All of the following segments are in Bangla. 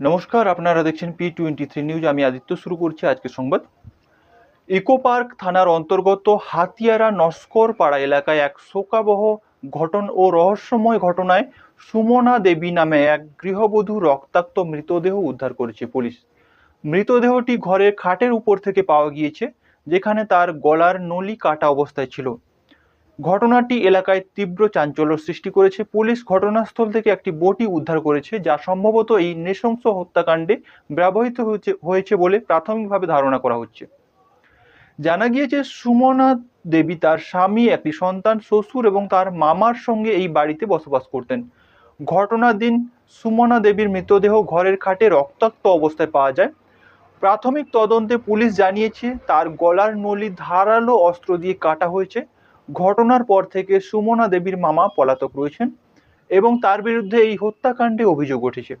নমস্কার, আপনারা দেখছেন পি টোয়েন্টি থ্রি নিউজ আমি আদিত্য, শুরু করছি আজকের সংবাদ। ইকো পার্ক থানার অন্তর্গত হাতিয়ারা নস্কর পাড়া এলাকায় এক শোকাবহ ঘটন ও রহস্যময় ঘটনায় সুমনা দেবী নামে এক গৃহবধূ রক্তাক্ত মৃতদেহ উদ্ধার করেছে পুলিশ। মৃতদেহটি ঘরের খাটের উপর থেকে পাওয়া গিয়েছে, যেখানে তার গলার নলি কাটা অবস্থায় ছিল। ঘটনাটি এলাকায় তীব্র চাঞ্চল্য সৃষ্টি করেছে। পুলিশ ঘটনাস্থল থেকে একটি বটি উদ্ধার করেছে, যা সম্ভবত এই নৃশংস হত্যাকাণ্ডে ব্যবহৃত হয়েছে বলে প্রাথমিকভাবে ধারণা করা হচ্ছে। জানা গিয়েছে, সুমনা দেবী তার স্বামী, একটি সন্তান, শ্বশুর এবং তার মামার সঙ্গে এই বাড়িতে বসবাস করতেন। ঘটনার দিন সুমনা দেবীর মৃতদেহ ঘরের খাটে রক্তাক্ত অবস্থায় পাওয়া যায়। প্রাথমিক তদন্তে পুলিশ জানিয়েছে, তার গলার নলি ধারালো অস্ত্র দিয়ে কাটা হয়েছে। ঘটনার পর থেকে সুমনা দেবীর মামা পলাতক রয়েছেন এবং তার বিরুদ্ধে এই হত্যাকাণ্ডে অভিযোগ উঠেছে।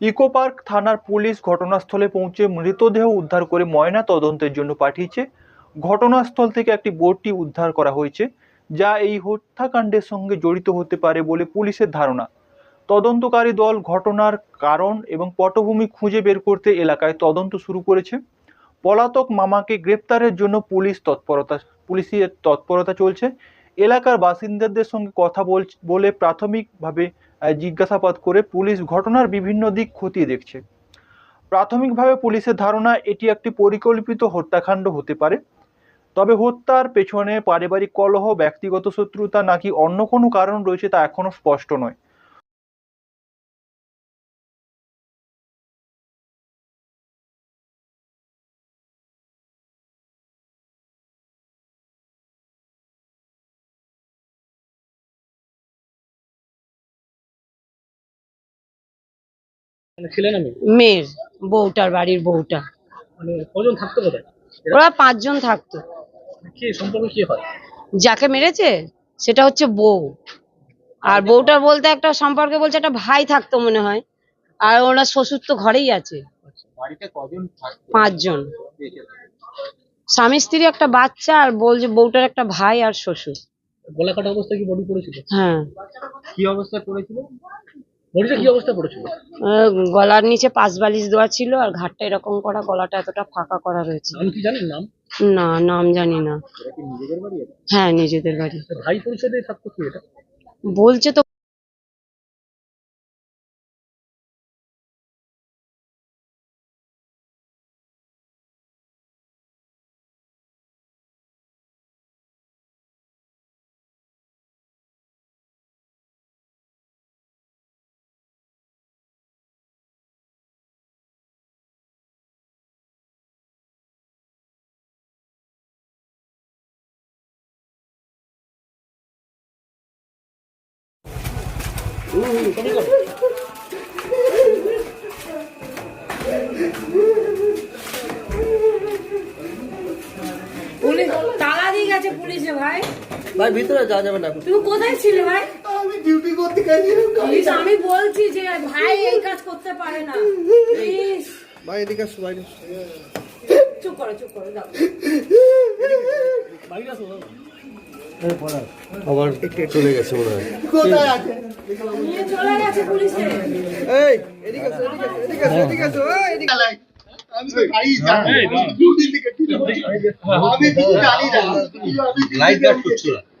ইকো পার্ক থানার পুলিশ ঘটনাস্থলে পৌঁছে মৃতদেহ উদ্ধার করে ময়না তদন্তের জন্য পাঠিয়েছে। ঘটনাস্থল থেকে একটি বোর্ডটি উদ্ধার করা হয়েছে, যা এই হত্যাকাণ্ডের সঙ্গে জড়িত হতে পারে বলে পুলিশের ধারণা। তদন্তকারী দল ঘটনার কারণ এবং পটভূমি খুঁজে বের করতে এলাকায় তদন্ত শুরু করেছে। পলাতক মামাকে গ্রেপ্তারের জন্য পুলিশ তৎপরতা পুলিশের তৎপরতা চলছে। এলাকার বাসিন্দাদের সঙ্গে কথা বল প্রাথমিকভাবে জিজ্ঞাসাবাদ করে পুলিশ ঘটনার বিভিন্ন দিক খতিয়ে দেখছে। প্রাথমিকভাবে পুলিশের ধারণা, এটি একটি পরিকল্পিত হত্যাকাণ্ড হতে পারে। তবে হত্যার পেছনে পারিবারিক কলহ, ব্যক্তিগত শত্রুতা নাকি অন্য কোনো কারণ রয়েছে তা এখনও স্পষ্ট নয়। ছিলেন আমি? মেয়ের বউটার বাড়ির বউটা। মানে কজন থাকতো কোথায় ওরা পাঁচজন থাকতো। কি সম্পর্ক কি হয়? যাকে মেরেছে সেটা হচ্ছে বউ। আর বউটার বলতে একটা সম্পর্কে বলছে একটা ভাই থাকতো মনে হয়। আর ওনার শ্বশুর তো ঘরেই আছে। থাকতো? পাঁচজন। স্বামী স্ত্রী একটা বাচ্চা আর বলছে বউটার একটা ভাই আর শ্বশুর। গলা কাটা অবস্থায় কি বডি পড়েছিল? হ্যাঁ। কি অবস্থায় পড়েছিল? কি পড়েছিল গলার নিচে পাঁচ বালিশ দেওয়া ছিল আর ঘাটটা এরকম করা গলাটা এতটা ফাঁকা করা রয়েছে। নাম কি জানেন নাম? না নাম জানি না? হ্যাঁ নিজেদের বাড়ি। তা ভাই পরিচয় দিয়ে থাকতো কি এটা? বলছে তো পুলিশ তালা দিয়ে গেছে পুলিশে ভাই। ভাই ভিতরে যাওয়া যাবে না তুমি কোথায় ছিলে ভাই? আমি ডিউটি করতে গেছিলাম প্লিজ আমি বলছি যে ভাই এই কাজ করতে পারে না। প্লিজ ভাই এদিকে আসো ভাই চুপ করো চুপ করো যাও। বাড়ি আসো আবার চলে গেছে মনে হয় কোথায় আছে? এই এদিকে এদিকে এদিকে এদিকে আমি তো গাড়ি জানি ডিউটি আমি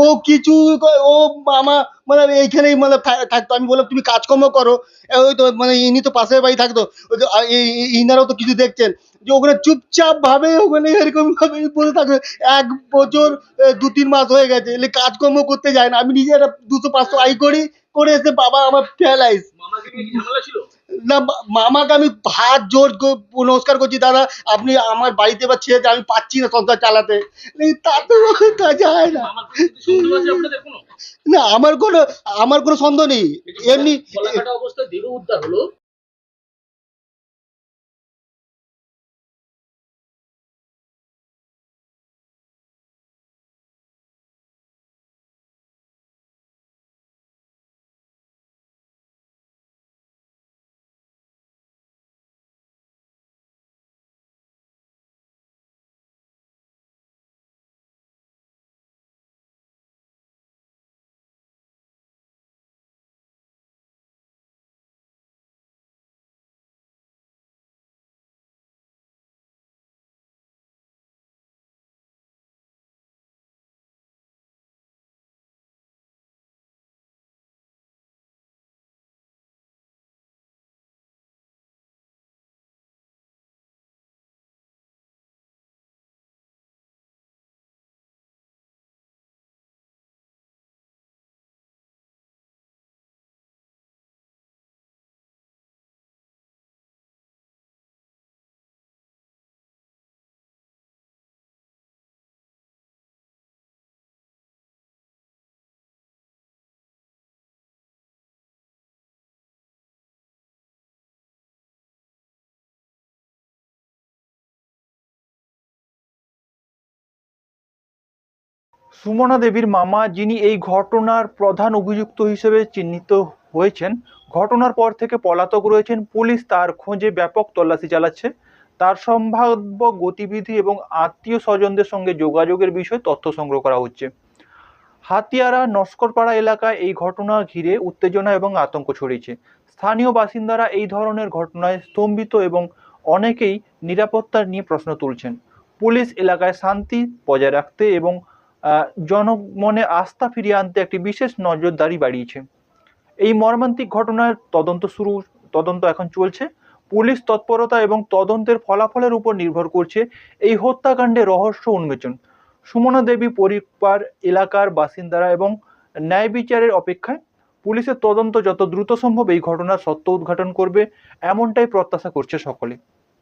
ও কিছু ও মামা মানে এইখানেই মানে থাকতো। আমি বললাম, তুমি কাজকর্ম করো। ওই তো মানে ইনি তো পাশের বাড়ি থাকতো। ইনারাও তো কিছু দেখছেন। যে ওখানে চুপচাপ ভাবে ওখানে এরকম ভাবে বসে থাকবে এক বছর দু তিন মাস হয়ে গেছে। এলে কাজকর্ম করতে যায় না। আমি নিজে একটা দুশো পাঁচশো আই করি, করে এসে বাবা আমার ছিল? না মামাকে আমি হাত জোর করে নমস্কার করছি দাদা আপনি আমার বাড়িতে বা ছেড়ে আমি পাচ্ছি না সংসার চালাতে। তা তাতে তা যায় না। না আমার কোনো আমার কোনো সন্দেহ নেই। এমনি অবস্থা কাটা অবস্থায় দেহ উদ্ধার হলো। সুমনা দেবীর মামা যিনি এই ঘটনার প্রধান অভিযুক্ত হিসেবে চিহ্নিত হয়েছেন, ঘটনার পর থেকে পলাতক রয়েছেন, পুলিশ তার খোঁজে ব্যাপক তল্লাশি চালাচ্ছে। তার সম্ভাব্য গতিবিধি এবং আত্মীয় স্বজনদের সঙ্গে যোগাযোগের বিষয়ে তথ্য সংগ্রহ করা হচ্ছে। হাতিয়ারা, নস্করপাড়া এলাকায় এই ঘটনা ঘিরে উত্তেজনা এবং আতঙ্ক ছড়িয়েছে। স্থানীয় বাসিন্দারা এই ধরনের ঘটনায় স্তম্ভিত এবং অনেকেই নিরাপত্তা নিয়ে প্রশ্ন তুলছেন। পুলিশ এলাকায় শান্তি বজায় রাখতে এবং জনমনে আস্থা ফিরিয়ে আনতে একটি বিশেষ নজরদারি বাড়িয়েছে। এই মর্মান্তিক ঘটনার তদন্ত শুরু, তদন্ত এখন চলছে। পুলিশ তৎপরতা এবং তদন্তের ফলাফলের উপর নির্ভর করছে এই হত্যাকাণ্ডে রহস্য উন্মোচন। সুমনা দেবী পরিবার, এলাকার বাসিন্দারা এবং ন্যায় বিচারের অপেক্ষায় পুলিশের তদন্ত যত দ্রুত সম্ভব এই ঘটনার সত্য উদ্ঘাটন করবে, এমনটাই প্রত্যাশা করছে সকলে।